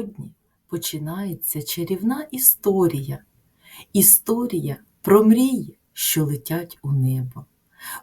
сьогодні починається чарівна історія. Історія про мрії, що летять у небо,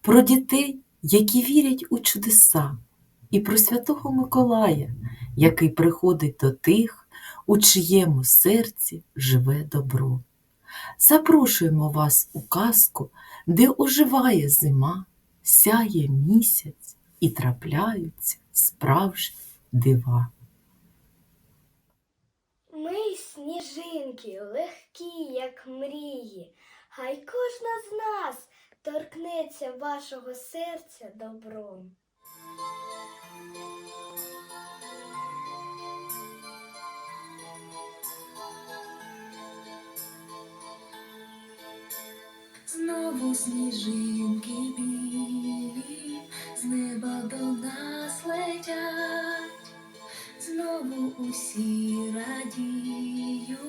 про дітей, які вірять у чудеса, і про Святого Миколая, який приходить до тих, у чиєму серці живе добро. Запрошуємо вас у казку, де оживає зима, сяє місяць і трапляються справжні дива. Ми сніжинки, легкі, як мрії. Хай кожна з нас торкнеться вашого серця добром. Знову сніжинки усі радіють,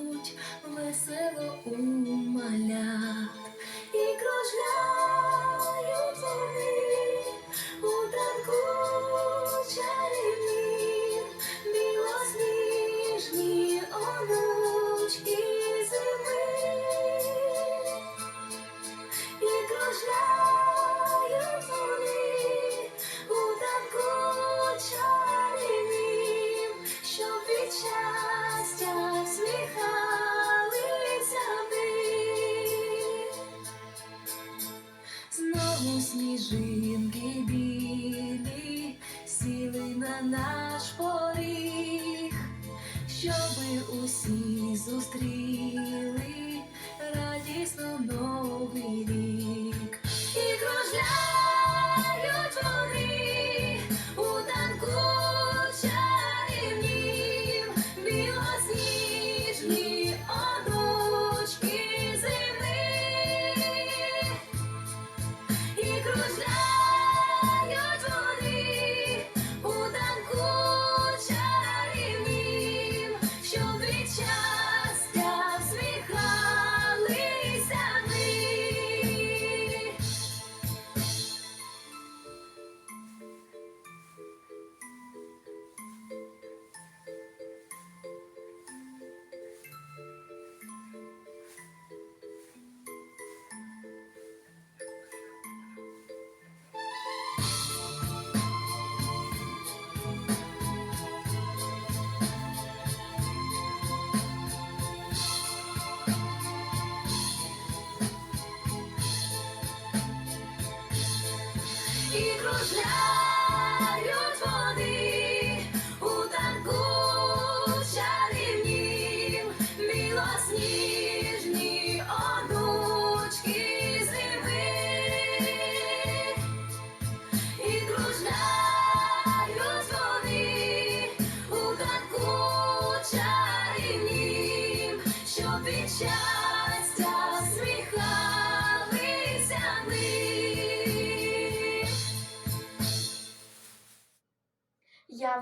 love.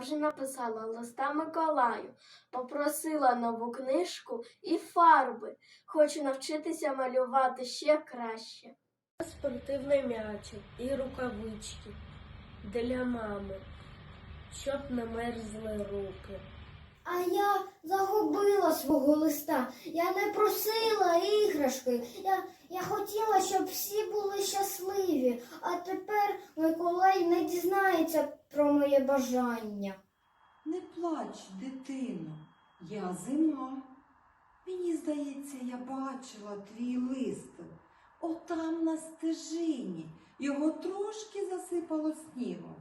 Вже написала листа Миколаю, попросила нову книжку і фарби. Хочу навчитися малювати ще краще. Спортивний м'ячик і рукавички для мами, щоб не мерзли руки. А я загубила свого листа. Я не просила іграшки. Я, я хотіла, щоб всі були щасливі. А тепер Миколай не дізнається про моє бажання. Не плач, дитино, я зима. Мені здається, я бачила твій лист. Отам на стежині його трошки засипало снігом.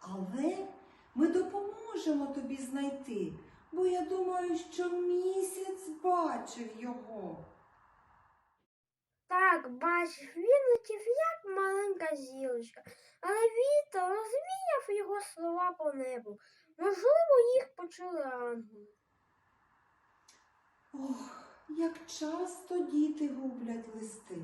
Але ми допоможемо тобі знайти, бо я думаю, що місяць бачив його. Так, бачиш, він летів як маленька зілочка, але вітер розвіяв його слова по небу. Можливо, їх почули ангели. Ох, як часто діти гублять листи.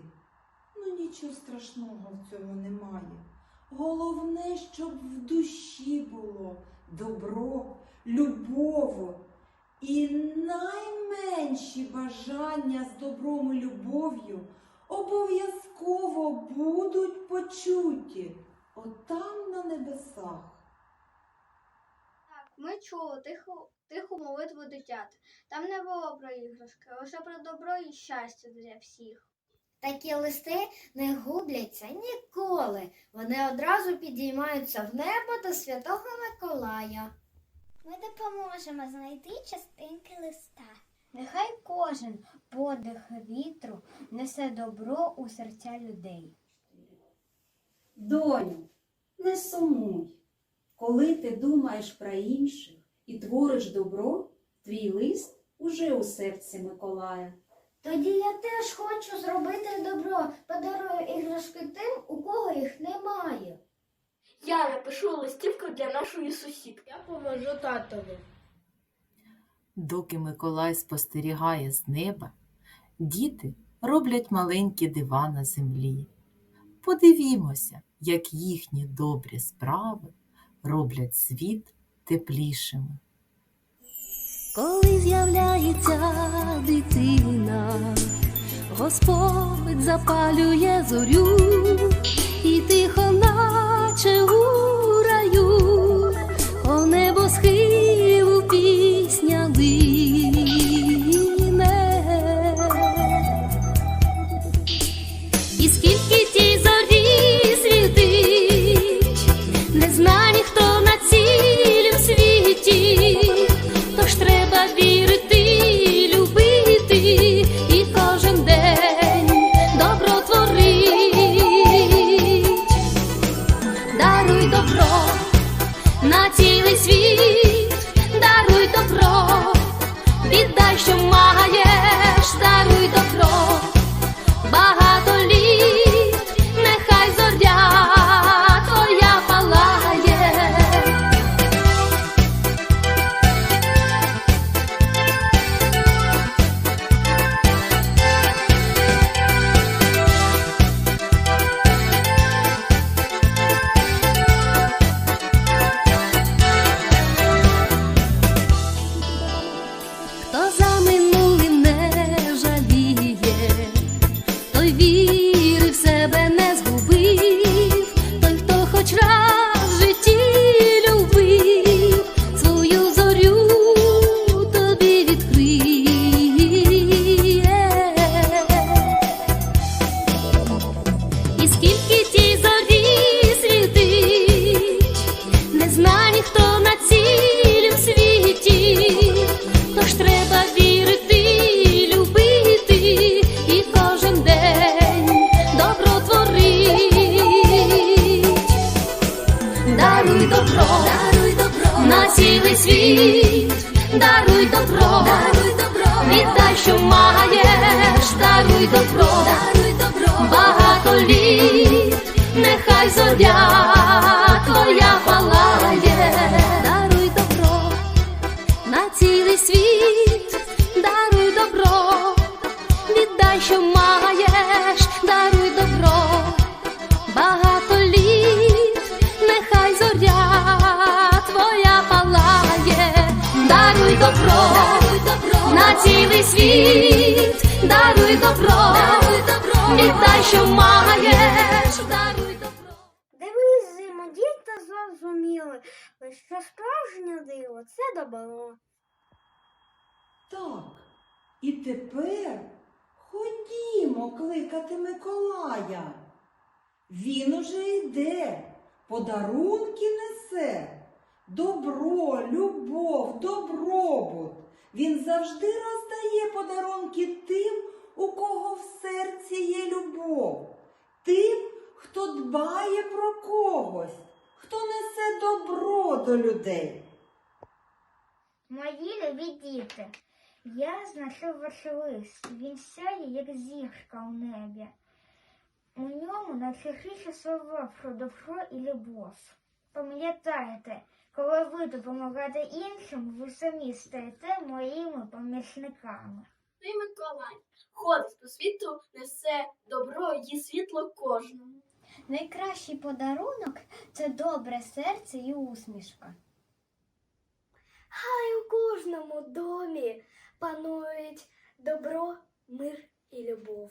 Ну нічого страшного в цьому немає. Головне, щоб в душі було добро, любов і найменші бажання з добром і любов'ю обов'язково будуть почуті отам на небесах. Ми чули тиху, тиху молитву дитят. Там не було про іграшки, лише про добро і щастя для всіх. Такі листи не губляться ніколи. Вони одразу підіймаються в небо до Святого Миколая. Ми допоможемо знайти частинки листа. Нехай кожен подих вітру несе добро у серця людей. Доню, не сумуй. Коли ти думаєш про інших і твориш добро, твій лист уже у серці Миколая. Тоді я теж хочу зробити добро, подарую іграшки тим, у кого їх немає. Я напишу листівку для нашої сусідки. Я поможу татові. Доки Миколай спостерігає з неба, діти роблять маленькі дива на землі. Подивімося, як їхні добрі справи роблять світ теплішими. Коли з'являється дитина, Господь запалює зорю даруй добро, даруй добро, багато літ, нехай зоря твоя палає, даруй добро на цілий світ, даруй добро, віддай, що маєш, даруй добро, багато літ, нехай зоря твоя палає, даруй добро, даруй добро. на цілий світ, даруй добро, даруй добро, віддай, що маєш, даруй добро. Дивись, зимо, діти зрозуміли, що справжнє диво це добро. Так, і тепер ходімо кликати Миколая. Він уже йде, подарунки несе. Добро, любов, добробут. Він завжди роздає подарунки тим, у кого в серці є любов, тим, хто дбає про когось, хто несе добро до людей. Мої любі діти, я знайшов ваш лист. Він сяє, як зірка у небі. У ньому найчастіше слова про добро і любов. Пам'ятайте, коли ви допомагаєте іншим, ви самі стаєте моїми помічниками. Святий Миколай ходить по світу, несе добро і світло кожному. Найкращий подарунок це добре серце і усмішка. Хай у кожному домі панують добро, мир і любов.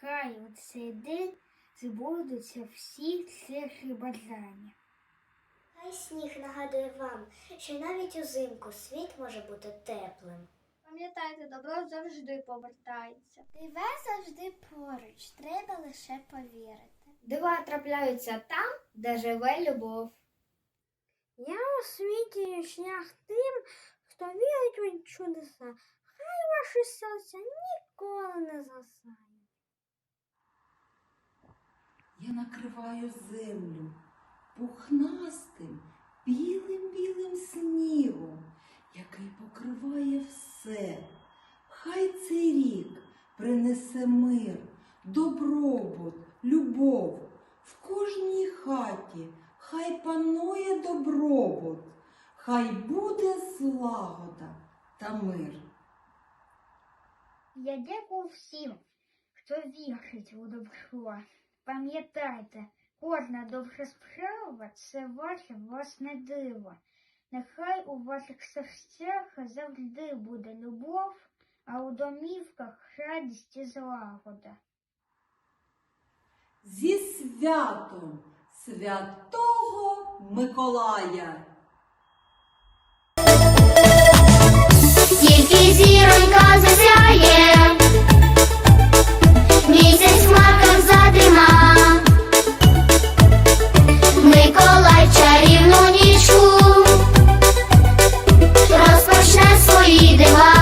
Хай у цей день збудуться всі цихи бажання. Хай сніг нагадує вам, що навіть узимку світ може бути теплим. Пам'ятайте, добро завжди повертається. Дива завжди поруч, треба лише повірити. Дива трапляються там, де живе любов. Я освітлюю шлях тим, хто вірить у чудеса. Хай ваші серця ніколи не засають. Я накриваю землю пухнастим, білим-білим снігом, який покриває все. Хай цей рік принесе мир, добробут, любов. В кожній хаті хай панує добробут, хай буде злагода та мир. Я дякую всім, хто вірить у добро. Пам'ятайте, кожна добра справа це ваше власне диво. Нехай у ваших серцях завжди буде любов, а у домівках радість і злагода. Зі святом Святого Миколая! небі зіронька засяє, місяць в хмарках задима, чарівну нічку розпочне свої дива.